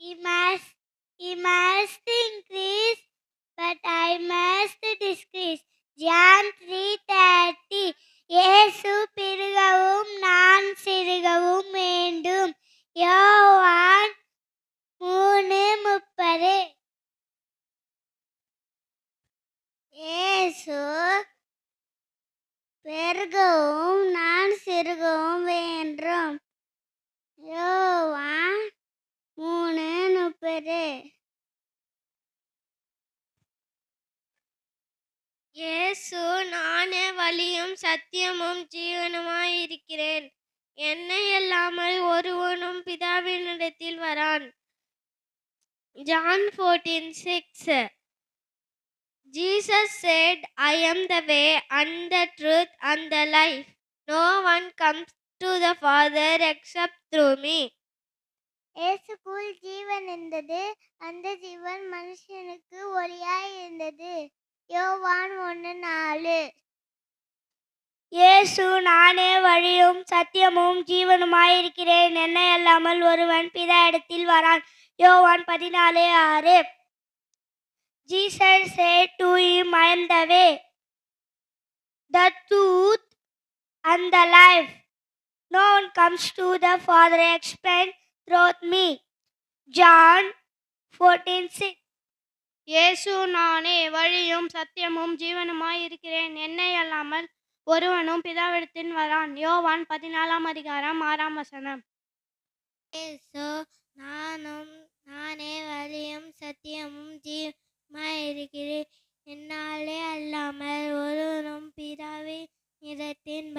He must, he must increase, but I must decrease. John 3:30 இயேசு பெருகவும் நான் சிறுகவும் வேண்டும். யோவான் மூணு முப்பது. இயேசு பெருகவும் நான் சிறுகவும் வேண்டும் யோவான் மூணு முப்பது இயேசு நானே வழியும் சத்தியமும் ஜீவனுமாய் இருக்கிறேன் என்னை அல்லாமல் ஒருவனும் பிதாவினிடத்தில் வரான். John fourteen six Jesus said I am the way and the truth and the life no one comes to the father except through me இயேசுக்குள் ஜீவன் இருந்தது. அந்த ஜீவன் மனுஷனுக்கு ஒளியாய் இருந்தது யோவான் ஒன்று நாலு. இயேசு நானே வழியும் சத்தியமும் ஜீவனுமாயிருக்கிறேன். என்னை அல்லாமல் ஒருவன் பித இடத்தில் வரான். யோவான் பதினாலு ஆறு. Jesus said to him I am the the the truth and the life. No comes comes the father father except through me. John 14:6 இயேசு நானே வழியும் சத்தியமும் ஜீவனுமாய் இருக்கிறேன் என்னை அல்லாமல் ஒருவனும் பிதாவிடத்தில் வரான். யோவான் பதினாலாம் அதிகாரம் ஆறாம் வசனம். இயேசு நானும் நானே வழியும் சத்தியமும் ஜீவமாயிருக்கிறேன். என்னாலே அல்லாமல் ஒருவரும் பிதாவின் இடத்தின்